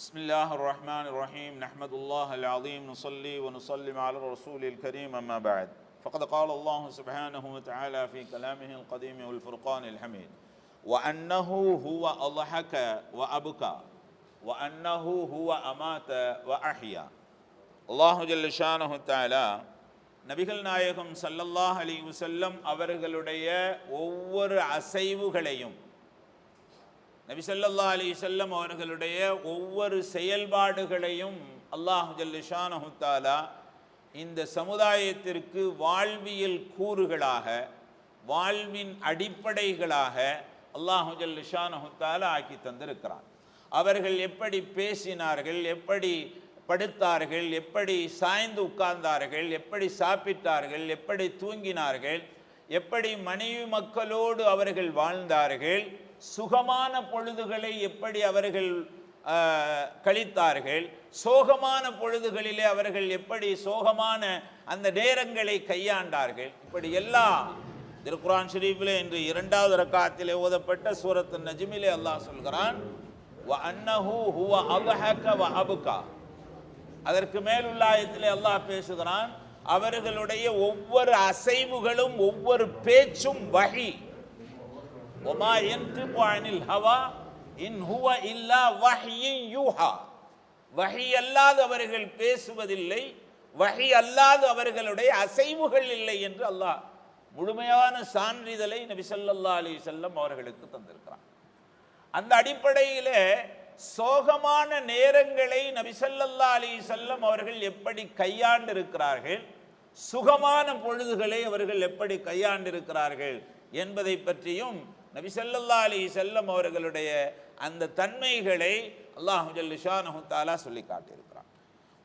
بسم الله الرحمن الرحيم نحمد الله العظيم نصلي ونسلم على الرسول الكريم أما بعد فقد قال الله سبحانه وتعالى في كلامه القديم والفرقان الحميد وأنه هو أضحك وأبكى وأنه هو أمات وأحيا الله جل شانه تعالى நபிகள் நாயகம் ஸல்லல்லாஹு அலைஹி வஸல்லம் அவர்களுடைய ஒவ்வொரு அசைவுகளையும் நபிசல்லா அலி செல்லம் அவர்களுடைய ஒவ்வொரு செயல்பாடுகளையும் அல்லாஹ் ஜல்லிஷானஹு இந்த சமுதாயத்திற்கு வாழ்வியல் கூறுகளாக வாழ்வின் அடிப்படைகளாக அல்லாஹு ஜல்லிஷானஹு ஆக்கி தந்திருக்கிறான். அவர்கள் எப்படி பேசினார்கள் எப்படி படுத்தார்கள் எப்படி சாய்ந்து உட்கார்ந்தார்கள் எப்படி சாப்பிட்டார்கள் எப்படி தூங்கினார்கள் எப்படி மனைவி மக்களோடு அவர்கள் வாழ்ந்தார்கள் சுகமான பொழுதுகளை எப்படி அவர்கள் கழித்தார்கள் சோகமான பொழுதுகளிலே அவர்கள் எப்படி சோகமான அந்த நேரங்களை கையாண்டார்கள் இப்படி எல்லாம் திருக்குரான் ஷரீஃபிலே இன்று இரண்டாவது ரக்காத்திலே ஓதப்பட்ட சூரத்து நஜிமிலே அல்லாஹ் சொல்கிறான் வ வ அதற்கு மேல் ஆயத்திலே அல்லாஹ் பேசுகிறான் அவர்களுடைய ஒவ்வொரு அசைவுகளும் ஒவ்வொரு பேச்சும் வகி. ஒமா யன்திகு அனில் ஹவா இன் ஹுவ இல்லா வஹ்யின் யூஹா வஹி அல்லாது அவர்கள் பேசுவதில்லை வகை அல்லாது அவர்களுடைய அசைவுகள் இல்லை என்று அல்லாஹ் முழுமையான சான்றிதழை நபி சொல்லல்லா அலி செல்லம் அவர்களுக்கு தந்திருக்கிறான். அந்த அடிப்படையில் சோகமான நேரங்களை நபி அலி அலைஹி அவர்கள் எப்படி கையாண்டிருக்கிறார்கள் சுகமான பொழுதுகளை அவர்கள் எப்படி கையாண்டிருக்கிறார்கள் என்பதை பற்றியும் நபி சல்லல்லா அலி செல்லம் அவர்களுடைய அந்த தன்மைகளை அல்லாஹ் ஜல்ல ஷானஹு தஆலா சொல்லி காட்டியிருக்கிறான்.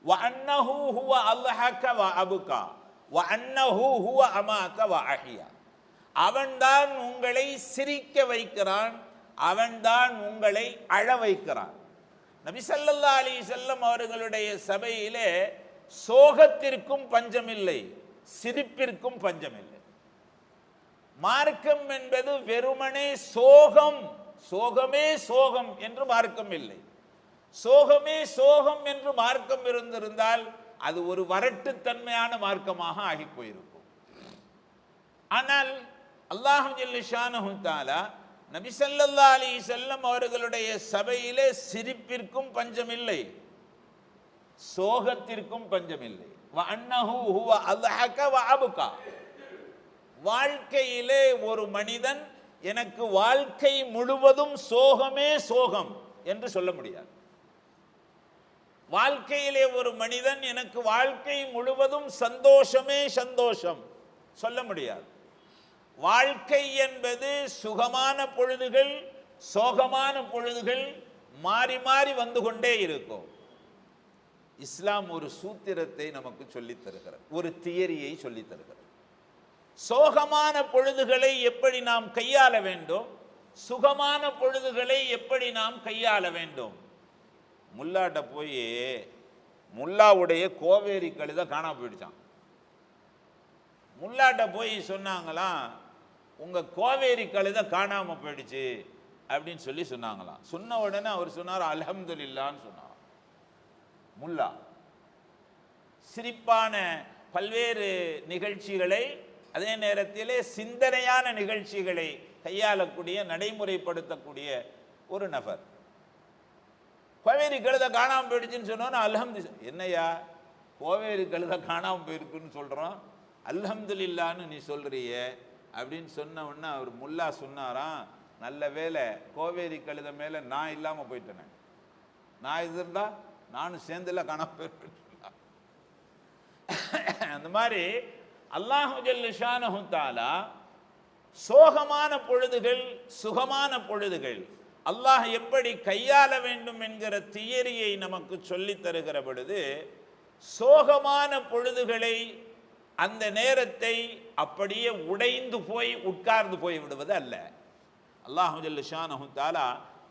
வ அன்னஹு ஹுவ அல்ஹக வ அபுகா வ அன்னஹு ஹுவ அமாத வ அஹியா. அவன்தான் உங்களை சிரிக்க வைக்கிறான் அவன்தான் உங்களை அழ வைக்கிறான். நபி ஸல்லல்லாஹு அலைஹி அவர்களுடைய சபையிலே சோகத்திற்கும் பஞ்சமில்லை சிரிப்பிற்கும் பஞ்சமில்லை. மார்க்கம் என்பது வெறுமனே சோகம். சோகமே சோகம் என்று மார்க்கம் இல்லை. சோகமே சோகம் என்று மார்க்கம் இருந்திருந்தால் அது ஒரு வரட்டுத்தன்மையான மார்க்கமாக ஆகி போயிருக்கும். ஆனால் அல்லாஹு ஜல்லிஷானஹு தாலா நபி ஸல்லல்லாஹு அவர்களுடைய சபையிலே சிரிப்பிற்கும் பஞ்சமில்லை. சோகத்திற்கும் பஞ்சமில்லை. வ அன்னஹு ஹுவ அல்ஹக வ அபுகா. வாழ்க்கையிலே ஒரு மனிதன் எனக்கு வாழ்க்கை முழுவதும் சோகமே சோகம் என்று சொல்ல முடியாது. வாழ்க்கையிலே ஒரு மனிதன் எனக்கு வாழ்க்கை முழுவதும் சந்தோஷமே சந்தோஷம் சொல்ல முடியாது. வாழ்க்கை என்பது சுகமான பொழுதுகள் சோகமான பொழுதுகள் மாறி மாறி வந்து கொண்டே இருக்கும். இஸ்லாம் ஒரு சூத்திரத்தை நமக்கு சொல்லித் தருகிறது ஒரு தியரியை சொல்லித் தருகிறது. சோகமான பொழுதுகளை எப்படி நாம் கையாள வேண்டும்? சுகமான பொழுதுகளை எப்படி நாம் கையாள வேண்டும்? முல்லாட்ட போய் முல்லாவுடைய கோவேரி கழுதை காணாம போயிடுச்சான் முல்லாட்ட போய் சொன்னாங்களாம் உங்கள் கோவேரி கழுதை காணாமல் போயிடுச்சு அப்படின்னு சொல்லி சொன்னாங்களாம். சொன்ன உடனே அவர் சொன்னார் அல்ஹம்துலில்லான்னு சொன்னார் முல்லா சிரிப்பான பல்வேறு நிகழ்ச்சிகளை அதே நேரத்திலே சிந்தனையான நிகழ்ச்சிகளை கையாளக்கூடிய நடைமுறைப்படுத்தக்கூடிய ஒரு நபர். கோவேரி கழுதை காணாமல் போயிடுச்சுன்னு சொன்னோன்னா அல்ஹம்து என்னையா கோவேரி கழுதை காணாமல் போயிருக்குன்னு சொல்கிறோம் அல்ஹம்துலில்லான்னு நீ சொல்றியே அப்படின்னு சொன்ன உடனே அவர் முல்லா சொன்னாராம் நல்ல வேலை கோவேரி கழுத மேலே நான் இல்லாமல் போயிட்டேனே. நான் இது இருந்தால் நானும் சேர்ந்துல காணாமல் போயிருப்பேன். அந்த மாதிரி அல்லாஹு ஜல்லிஷானஹு தாலா சோகமான பொழுதுகள் சுகமான பொழுதுகள் அல்லாஹ் எப்படி கையாள வேண்டும் என்கிற தியரியை நமக்கு சொல்லித் தருகிற பொழுது சோகமான பொழுதுகளை அந்த நேரத்தை அப்படியே உடைந்து போய் உட்கார்ந்து போய் விடுவது அல்ல. அல்லாஹு ஜல்லிஷானஹு தாலா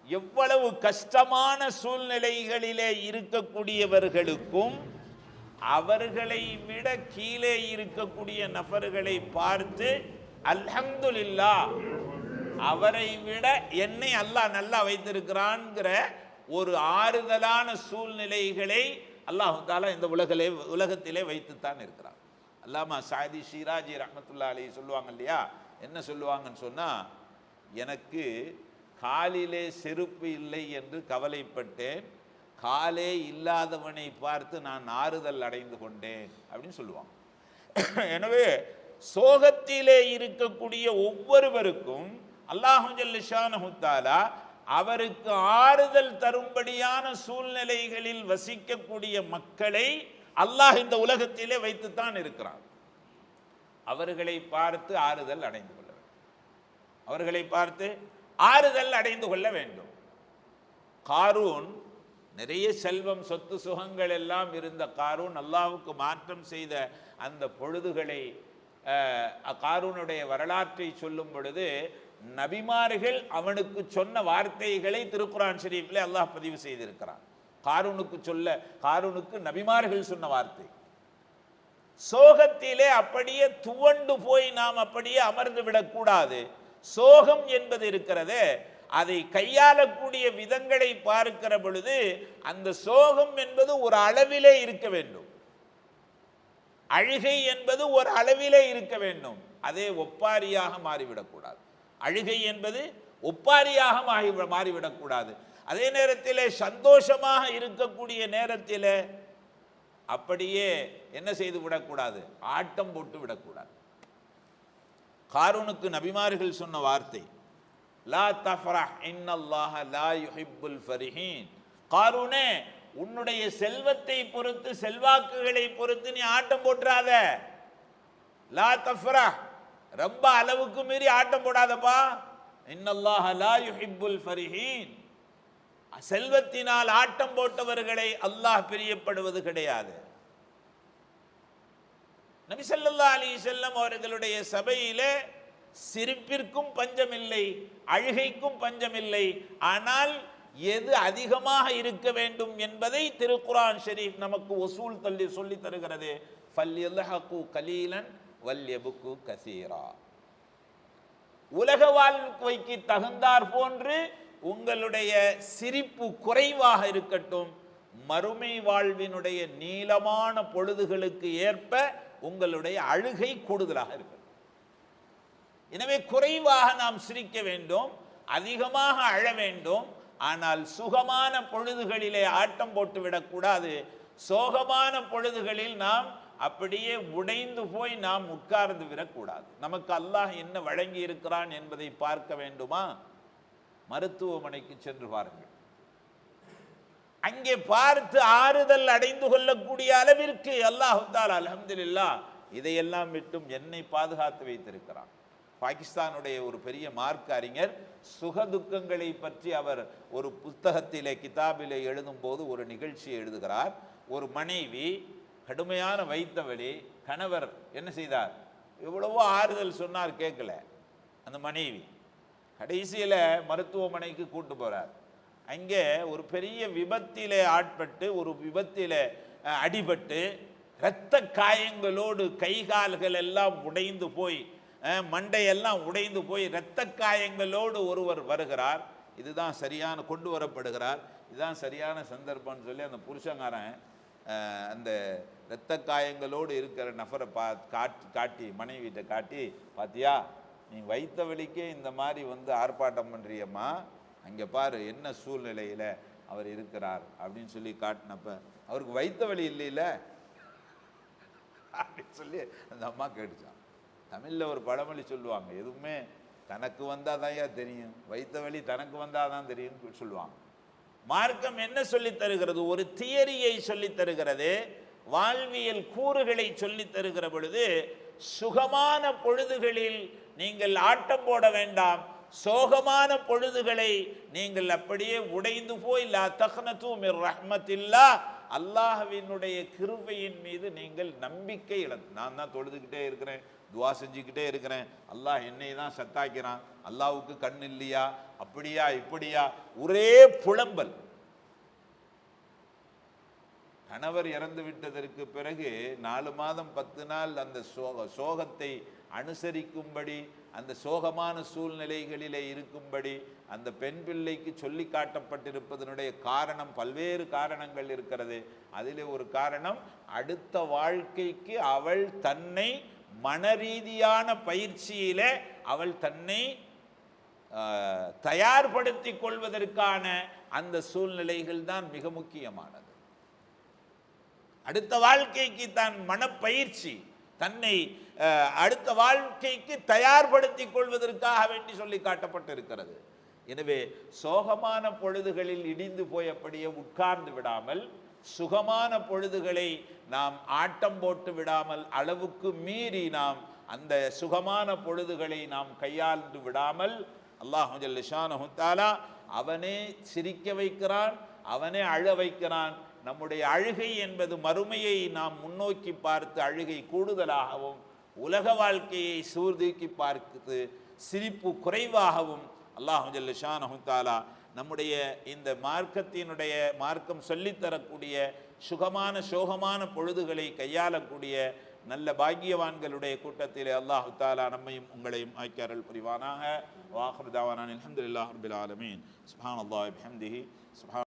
எவ்வளவு கஷ்டமான சூழ்நிலைகளிலே இருக்கக்கூடியவர்களுக்கும் அவர்களை விட கீழே இருக்கக்கூடிய நபர்களை பார்த்து அல்ஹம்துல்லா அவரை விட என்னை அல்லாஹ் நல்லா வைத்திருக்கிறான்ங்கிற ஒரு ஆறுதலான சூழ்நிலைகளை அல்லாஹு தாலா இந்த உலகிலே உலகத்திலே வைத்துத்தான் இருக்கிறான். அல்லாமா சாதி ஷீராஜி ரஹமத்துல்லா அலி சொல்லுவாங்க இல்லையா? என்ன சொல்லுவாங்கன்னு சொன்னால் எனக்கு காலிலே செருப்பு இல்லை என்று கவலைப்பட்டேன். காலே இல்லாதவனை பார்த்து நான் ஆறுதல் அடைந்து கொண்டேன் அப்படின்னு சொல்லுவான் எனவே சோகத்திலே இருக்கக்கூடிய ஒவ்வொருவருக்கும் அல்லாஹு அவருக்கு ஆறுதல் தரும்படியான சூழ்நிலைகளில் வசிக்கக்கூடிய மக்களை அல்லாஹ் இந்த உலகத்திலே வைத்துத்தான் இருக்கிறான். அவர்களை பார்த்து ஆறுதல் அடைந்து கொள்ள வேண்டும். அவர்களை பார்த்து ஆறுதல் அடைந்து கொள்ள வேண்டும். காரூன் நிறைய செல்வம் சொத்து சுகங்கள் எல்லாம் இருந்த காரூன் அல்லாவுக்கு மாற்றம் செய்த அந்த பொழுதுகளை அஹ், காரூனுடைய வரலாற்றை சொல்லும் பொழுது நபிமார்கள் அவனுக்கு சொன்ன வார்த்தைகளை திருக்குரான் ஷரீஃபில் அல்லாஹ் பதிவு செய்திருக்கிறான். காரூனுக்கு சொல்ல காரூனுக்கு நபிமார்கள் சொன்ன வார்த்தை. சோகத்திலே அப்படியே துவண்டு போய் நாம் அப்படியே அமர்ந்து விடக்கூடாது. சோகம் என்பது இருக்கிறதே அதை கையாளக்கூடிய விதங்களை பார்க்கிற பொழுது அந்த சோகம் என்பது ஒரு அளவிலே இருக்க வேண்டும். அழுகை என்பது ஒரு அளவிலே இருக்க வேண்டும். அதே ஒப்பாரியாக மாறிவிடக்கூடாது. அழுகை என்பது ஒப்பாரியாக மாறி மாறிவிடக்கூடாது. அதே நேரத்திலே சந்தோஷமாக இருக்கக்கூடிய நேரத்திலே அப்படியே என்ன செய்து விடக்கூடாது? ஆட்டம் போட்டு விடக்கூடாது. காரூனுக்கு நபிமார்கள் சொன்ன வார்த்தை லா தஃப்ரஹ் இன்னல்லாஹ லா யுஹிப்புல் ஃபரிஹீன் காரூனே உன்னுடைய செல்வத்தை பொறுத்து செல்வாக்குகளை பொறுத்து நீ ஆட்டம் போட்டுறாத. லா தஃப்ரஹ் ரொம்ப அளவுக்கு மீறி ஆட்டம் போடாதப்பா. இன்னல்லாஹ லா யுஹிப்புல் ஃபரிஹீன் செல்வத்தினால் ஆட்டம் போட்டவர்களை அல்லாஹ் பிரியப்படுவது கிடையாது. நபி ஸல்லல்லாஹு அலைஹி செல்லம் அவர்களுடைய சபையிலே சிரிப்பிற்கும் பஞ்சமில்லை அழுகைக்கும் பஞ்சமில்லை. ஆனால் எது அதிகமாக இருக்க வேண்டும் என்பதை திருக்குரான் ஷெரீப் நமக்கு ஒசூல் தள்ளி சொல்லி தருகிறது. ஃபல்யல்ஹகு கலீலன் வல்யபுக்கு கசீரா. உலக வாழ்க்கைக்கு தகுந்தார் போன்று உங்களுடைய சிரிப்பு குறைவாக இருக்கட்டும். மறுமை வாழ்வினுடைய நீளமான பொழுதுகளுக்கு ஏற்ப உங்களுடைய அழுகை கூடுதலாக இருக்கட்டும். எனவே குறைவாக நாம் சிரிக்க வேண்டும் அதிகமாக அழ வேண்டும் ஆனால் சுகமான பொழுதுகளிலே ஆட்டம் போட்டு விடக்கூடாது. சோகமான பொழுதுகளில் நாம் அப்படியே உடைந்து போய் நாம் உட்கார்ந்து விடக்கூடாது. நமக்கு அல்லாஹ் என்ன வழங்கி இருக்கிறான் என்பதை பார்க்க வேண்டுமா? மருத்துவமனைக்கு சென்று பாருங்கள். அங்கே பார்த்து ஆறுதல் அடைந்து கொள்ளக்கூடிய அளவிற்கு அல்லாஹ் அலமதுல்லா இதையெல்லாம் விட்டும் என்னை பாதுகாத்து வைத்திருக்கிறான். பாகிஸ்தானுடைய ஒரு பெரிய மார்க் அறிஞர் சுகதுக்கங்களை பற்றி அவர் ஒரு புத்தகத்திலே கிதாபிலே எழுதும்போது ஒரு நிகழ்ச்சியை எழுதுகிறார். ஒரு மனைவி கடுமையான வைத்தவழி கணவர் என்ன செய்தார்? எவ்வளவோ ஆறுதல் சொன்னார் கேட்கல. அந்த மனைவி கடைசியில் மருத்துவமனைக்கு கூட்டு போகிறார் அங்கே ஒரு பெரிய விபத்திலே ஆட்பட்டு ஒரு விபத்திலே அடிபட்டு இரத்த காயங்களோடு கை கால்கள் எல்லாம் உடைந்து போய் மண்டையெல்லாம் உடைந்து போய் இரத்த காயங்களோடு ஒருவர் வருகிறார். இதுதான் சரியான கொண்டு வரப்படுகிறார். இதுதான் சரியான சந்தர்ப்பம்னு சொல்லி அந்த புருஷங்காரன் அந்த இரத்த காயங்களோடு இருக்கிற நபரை பா காட்டி காட்டி மனைவிட்ட காட்டி பாத்தியா நீ வைத்த வழிக்கே இந்த மாதிரி வந்து ஆர்ப்பாட்டம் பண்ணுறியம்மா அங்கே பாரு என்ன சூழ்நிலையில் அவர் இருக்கிறார். அப்படின்னு சொல்லி காட்டினப்ப அவருக்கு வைத்த வழி இல்லைல்ல அப்படின்னு சொல்லி அந்த அம்மா கேட்டுச்சான் தமிழில் ஒரு பழமொழி சொல்லுவாங்க. எதுவுமே தனக்கு வந்தால் தான் தெரியும். வைத்த வழி தனக்கு வந்தால் தான் தெரியும் சொல்லுவாங்க. மார்க்கம் என்ன சொல்லித் தருகிறது? ஒரு தியரியை சொல்லித் தருகிறது. வாழ்வியல் கூறுகளை சொல்லித் தருகிற பொழுது சுகமான பொழுதுகளில் நீங்கள் ஆட்டம் போட வேண்டாம். சோகமான பொழுதுகளை நீங்கள் அப்படியே உடைந்து போய் லா தஹ்னது ரஹ்மத்தில்லா அல்லாஹவினுடைய கிருபையின் மீது நீங்கள் நம்பிக்கை இழந்து நான் தான் தொழுதுகிட்டே இருக்கிறேன். துவா செஞ்சுக்கிட்டே இருக்கிறேன். அல்லாஹ் என்னை தான் சத்தாக்கிறான். அல்லாவுக்கு கண் இல்லையா? அப்படியா இப்படியா? ஒரே புலம்பல். கணவர் இறந்து விட்டதற்கு பிறகு நாலு மாதம் பத்து நாள் அந்த சோக சோகத்தை அனுசரிக்கும்படி அந்த சோகமான சூழ்நிலைகளிலே இருக்கும்படி அந்த பெண் பிள்ளைக்கு சொல்லி காட்டப்பட்டிருப்பதனுடைய காரணம் பல்வேறு காரணங்கள் இருக்கிறது. அதிலே ஒரு காரணம் அடுத்த வாழ்க்கைக்கு அவள் தன்னை மனரீதியான பயிற்சியில அவள் தன்னை ஆஹ், கொள்வதற்கான அந்த சூழ்நிலைகள் தான் மிக முக்கியமானது. அடுத்த வாழ்க்கைக்கு தான் மனப்பயிற்சி தன்னை அஹ், அடுத்த வாழ்க்கைக்கு தயார்படுத்திக் கொள்வதற்காக வேண்டி சொல்லி காட்டப்பட்டிருக்கிறது. எனவே சோகமான பொழுதுகளில் இடிந்து போயபடியே உட்கார்ந்து விடாமல் சுகமான பொழுதுகளை நாம் ஆட்டம் போட்டு விடாமல் அளவுக்கு மீறி நாம் அந்த சுகமான பொழுதுகளை நாம் கையாண்டு விடாமல் அல்லாஹு தாலா அவனே சிரிக்க வைக்கிறான் அவனே அழ வைக்கிறான். நம்முடைய அழுகை என்பது மறுமையை நாம் முன்னோக்கி பார்த்து அழுகை கூடுதலாகவும் உலக வாழ்க்கையை சூர்தூக்கி பார்த்து சிரிப்பு குறைவாகவும் அல்லாஹு தாலா நம்முடைய இந்த மார்க்கத்தினுடைய மார்க்கம் சொல்லித்தரக்கூடிய சுகமான சோகமான பொழுதுகளை கையாளக்கூடிய நல்ல பாக்கியவான்களுடைய கூட்டத்திலே அல்லாஹு தாலா நம்மையும் உங்களையும் ஆக்கியாரல் புரிவானாக. வாஹர் தாவானான் அல்ஹம்துலில்லாஹ் ரபில் ஆலமீன். அல்லாஹ் ஹம்திஹி சுஹான்